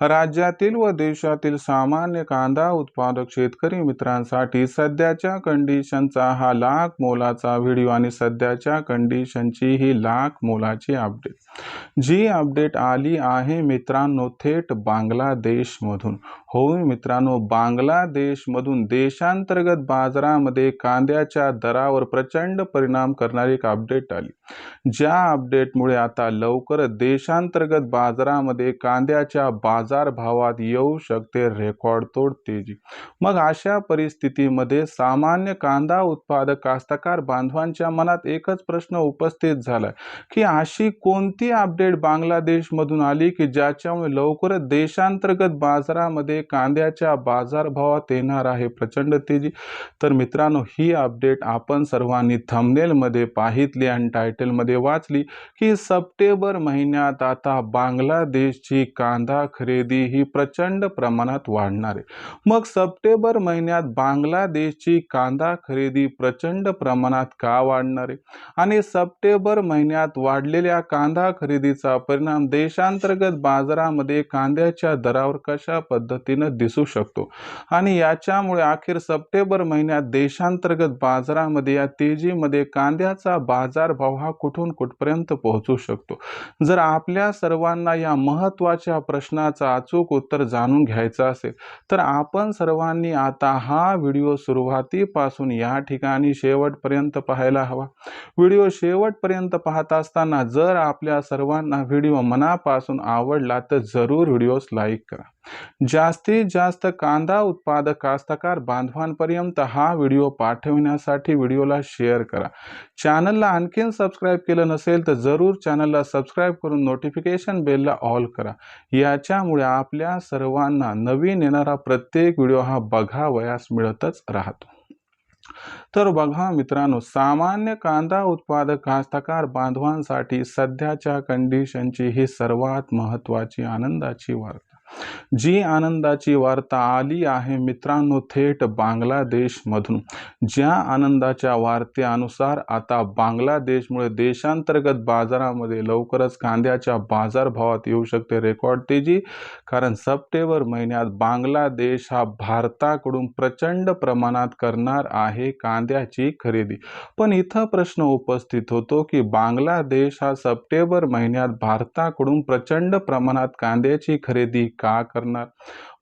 राज्यातील व देशातील सामान्य कांदा उत्पादक शेतकरी मित्रांसाठी सध्याच्या कंडिशनचा हा लाख मोलाचा व्हिडिओ आणि सध्याच्या कंडिशनची ही लाख मोलाची अपडेट जी अपडेट आली आहे मित्रांनो थेट बांगलादेशमधून. हो मित्रांनो बांगलादेशमधून देशांतर्गत बाजारामध्ये कांद्याच्या दरावर प्रचंड परिणाम करणारी एक अपडेट आली. ज्या अपडेटमुळे आता लवकर देशांतर्गत बाजारामध्ये कांद्याच्या बाजार भावात येऊ शकते. रेकॉर्ड तोड तेजी मग अशा परिस्थितीमध्ये सामान्य कांदा उत्पादक कास्तकार बांधवांच्या मनात एकच प्रश्न उपस्थित झाला की अशी कोणती अपडेट बांगलादेशमधून आली की ज्याच्यामुळे लवकरच देशांतर्गत बाजारामध्ये कांद्याच्या बाजारभावात येणार आहे प्रचंड तेजी? तर मित्रांनो ही अपडेट आपण सर्वांनी थंबनेलमध्ये पाहितली आणि टायटलमध्ये वाचली की सप्टेंबर महिन्यात आता बांगलादेशची कांदा खरेदी ही प्रचंड प्रमाणात वाढणार आहे. मग सप्टेंबर महिन्यात बांगलादेशची कांदा खरेदी प्रचंड प्रमाणात का वाढणार आहे? आणि सप्टेंबर महिन्यात वाढलेल्या कांदा खरेदीचा परिणाम देशांतर्गत बाजारामध्ये कांद्याच्या दरावर कशा पद्धतीनं दिसू शकतो? आणि याच्यामुळे अखेर सप्टेंबर महिन्यात देशांतर्गत बाजारामध्ये या तेजीमध्ये कांद्याचा बाजारभाव हा कुठून कुठपर्यंत पोहोचू शकतो? जर आपल्या सर्वांना या महत्त्वाच्या प्रश्नाचं अचूक उत्तर जाणून घ्यायचं असेल तर आपण सर्वांनी आता हा व्हिडिओ सुरुवातीपासून या ठिकाणी शेवटपर्यंत पाहायला हवा. व्हिडिओ शेवटपर्यंत पाहत असताना जर आपल्या सर्वांना व्हिडिओ मनापासून आवडला तर जरूर व्हिडिओस लाईक करा. जास्तीत जास्त कांदा उत्पादक कास्तकार बांधवांपर्यंत हा व्हिडिओ पाठवण्यासाठी व्हिडिओला शेअर करा. चॅनलला आणखीन सबस्क्राईब केलं नसेल तर जरूर चॅनलला सबस्क्राईब करून नोटिफिकेशन बेलला ऑल करा. याच्यामुळे आपल्या सर्वांना नवीन येणारा प्रत्येक व्हिडिओ हा बघावयास मिळतच राहतो. तर बघा मित्रांनो सामान्य कांदा उत्पादक कास्तकार बांधवांसाठी सध्याच्या कंडिशनची ही सर्वात महत्त्वाची आनंदाची वार्ता. जी आनंदाची वार्ता आली आहे मित्रांनो थेट बांगलादेशमधून. ज्या आनंदाच्या वार्तेनुसार आता बांगलादेशमुळे देशांतर्गत बाजारामध्ये लवकरच कांद्याच्या बाजारभावात येऊ शकते रेकॉर्ड तेजी कारण सप्टेंबर महिन्यात बांगलादेश हा भारताकडून प्रचंड प्रमाणात करणार आहे कांद्याची खरेदी. पण इथं प्रश्न उपस्थित होतो की बांगलादेश हा सप्टेंबर महिन्यात भारताकडून प्रचंड प्रमाणात कांद्याची खरेदी का करणार?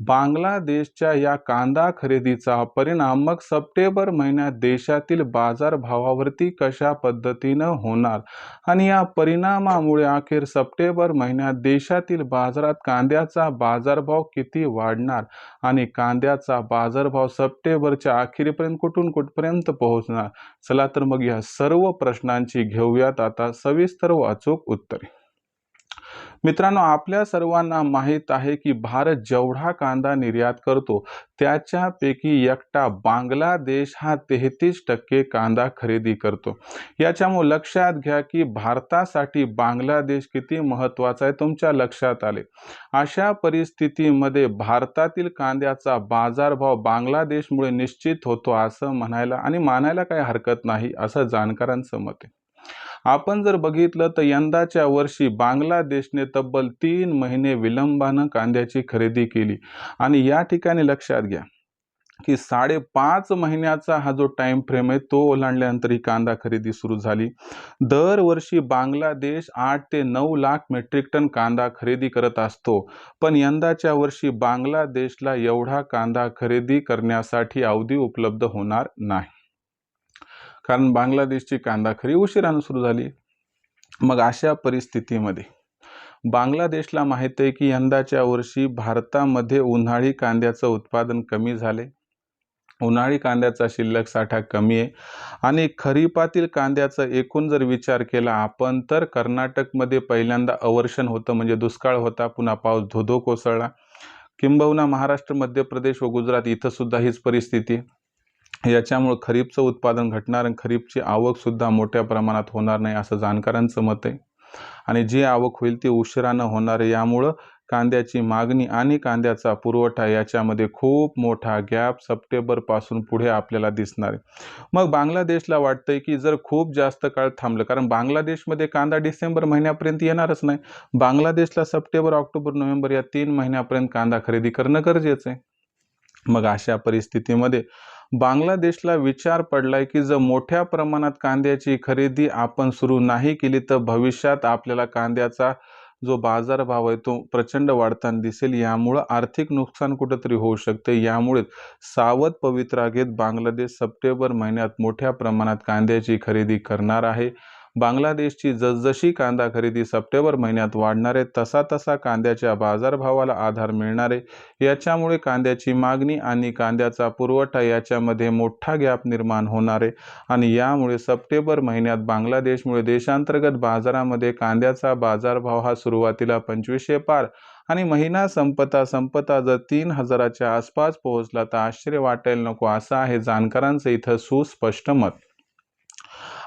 बांगलादेशच्या या कांदा खरेदीचा परिणाम मग सप्टेंबर महिन्यात देशातील बाजारभावावरती कशा पद्धतीनं होणार? आणि या परिणामामुळे अखेर सप्टेंबर महिन्यात देशातील बाजारात कांद्याचा बाजारभाव किती वाढणार? आणि कांद्याचा बाजारभाव सप्टेंबरच्या अखेरीपर्यंत कुठून कुठपर्यंत पोहोचणार? चला तर मग या सर्व प्रश्नांची घेऊयात. आता सविस्तर व अचूक उत्तरे. मित्रांनो आपल्या सर्वांना माहीत आहे की भारत जेवढा कांदा निर्यात करतो त्याच्यापैकी एकटा बांगलादेश हा तेहतीस टक्के कांदा खरेदी करतो. याच्यामुळे लक्षात घ्या की भारतासाठी बांगलादेश किती महत्त्वाचा आहे तुमच्या लक्षात आले. अशा परिस्थितीमध्ये भारतातील कांद्याचा बाजारभाव बांगलादेशमुळे निश्चित होतो असं म्हणायला आणि मानायला काही हरकत नाही असं जाणकारांचं मत आहे. आपण जर बघितलं तर यंदाच्या वर्षी बांगलादेशने तब्बल तीन महिने विलंबानं कांद्याची खरेदी केली. आणि या ठिकाणी लक्षात घ्या की साडेपाच महिन्याचा हा जो टाइम फ्रेम आहे तो ओलांडल्यानंतर ही कांदा खरेदी सुरू झाली. दरवर्षी बांगलादेश आठ ते नऊ लाख मेट्रिक टन कांदा खरेदी करत असतो. पण यंदाच्या वर्षी बांगलादेशला एवढा कांदा खरेदी करण्यासाठी अवधी उपलब्ध होणार नाही. कारण बांगलादेशची कांदा खरी उशिरानं सुरू झाली. मग अशा परिस्थितीमध्ये बांगलादेशला माहीत आहे की यंदाच्या वर्षी भारतामध्ये उन्हाळी कांद्याचं उत्पादन कमी झाले. उन्हाळी कांद्याचा शिल्लक साठा कमी आहे. आणि खरीपातील कांद्याचा एकूण जर विचार केला आपण तर कर्नाटकमध्ये पहिल्यांदा अवर्षण होतं म्हणजे दुष्काळ होता पुन्हा पाऊस धोधो कोसळला. किंबहुना महाराष्ट्र मध्य प्रदेश व गुजरात इथंसुद्धा हीच परिस्थिती याच्यामुळं खरीपचं उत्पादन घटणार आणि खरीपची आवकसुद्धा मोठ्या प्रमाणात होणार नाही असं जाणकारांचं मत आहे. आणि जी आवक होईल ती उशिरानं होणार आहे. यामुळं कांद्याची मागणी आणि कांद्याचा पुरवठा याच्यामध्ये खूप मोठा गॅप सप्टेंबरपासून पुढे आपल्याला दिसणार आहे. मग बांगलादेशला वाटतंय की जर खूप जास्त काळ थांबलं कारण बांगलादेशमध्ये कांदा डिसेंबर महिन्यापर्यंत येणारच नाही. बांगलादेशला सप्टेंबर ऑक्टोबर नोव्हेंबर या तीन महिन्यापर्यंत कांदा खरेदी करणं गरजेचं आहे. मग अशा परिस्थितीमध्ये बांगलादेशला विचार पडलाय की जर मोठ्या प्रमाणात कांद्याची खरेदी आपण सुरू नाही केली तर भविष्यात आपल्याला कांद्याचा जो बाजारभाव आहे तो प्रचंड वाढताना दिसेल. यामुळं आर्थिक नुकसान कुठंतरी होऊ शकते यामुळे सावध पवित्रा घेत बांगलादेश सप्टेंबर महिन्यात मोठ्या प्रमाणात कांद्याची खरेदी करणार आहे. बांगलादेशची जसजशी कांदा खरेदी सप्टेंबर महिन्यात वाढणार आहे तसा तसा कांद्याच्या बाजारभावाला आधार मिळणार आहे याच्यामुळे कांद्याची मागणी आणि कांद्याचा पुरवठा याच्यामध्ये मोठा गॅप निर्माण होणार आहे आणि यामुळे सप्टेंबर महिन्यात बांगलादेशमुळे देशांतर्गत बाजारामध्ये कांद्याचा बाजारभाव हा सुरुवातीला पंचवीसशे पार आणि महिना संपता संपता जर तीन हजाराच्या आसपास पोहोचला तर आश्चर्य वाटायला नको असं आहे जाणकारांचं इथं सुस्पष्ट मत.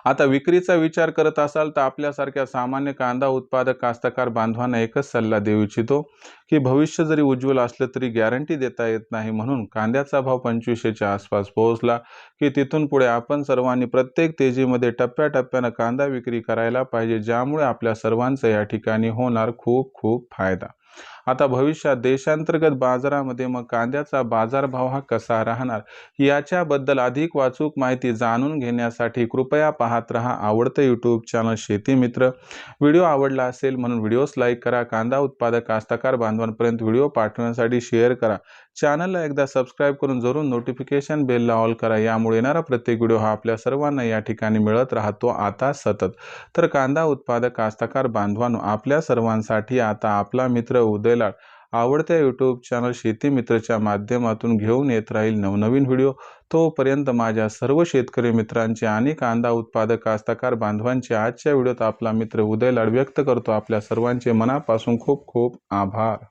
आता विक्रीचा विचार करत असाल तर आपल्यासारख्या सामान्य कांदा उत्पादक कास्तकार बांधवांना एकच सल्ला देऊ इच्छितो की भविष्य जरी उज्ज्वल असलं तरी गॅरंटी देता येत नाही म्हणून कांद्याचा भाव पंचवीसशेच्या आसपास पोहोचला की तिथून पुढे आपण सर्वांनी प्रत्येक तेजीमध्ये टप्प्याटप्प्यानं कांदा विक्री करायला पाहिजे ज्यामुळे आपल्या सर्वांचा या ठिकाणी होणार खूप खूप फायदा. आता भविष्यात देशांतर्गत बाजारामध्ये मग कांद्याचा बाजारभाव हा कसा राहणार? याच्याबद्दल अधिक वाचूक माहिती जाणून घेण्यासाठी कृपया पाहत रहा आवडतं यूट्यूब चॅनल शेती मित्र. व्हिडिओ आवडला असेल म्हणून व्हिडिओस लाईक करा. कांदा उत्पादक कास्तकार बांधवांपर्यंत व्हिडिओ पाठवण्यासाठी शेअर करा. चॅनलला एकदा सबस्क्राईब करून जरूर नोटिफिकेशन बेलला ऑल करा. यामुळे येणारा प्रत्येक व्हिडिओ हा आपल्या सर्वांना या ठिकाणी मिळत राहतो. आता सतत. तर कांदा उत्पादक कास्तकार बांधवांनो आपल्या सर्वांसाठी आता आपला मित्र उदयलाड आवडत्या यूट्यूब चॅनल शेती मित्रच्या माध्यमातून घेऊन येत राहील नवनवीन व्हिडिओ तोपर्यंत माझ्या सर्व शेतकरी मित्रांचे आणि कांदा उत्पादक कास्तकार बांधवांचे आजच्या व्हिडिओत आपला मित्र उदयलाड व्यक्त करतो. आपल्या सर्वांचे मनापासून खूप खूप आभार.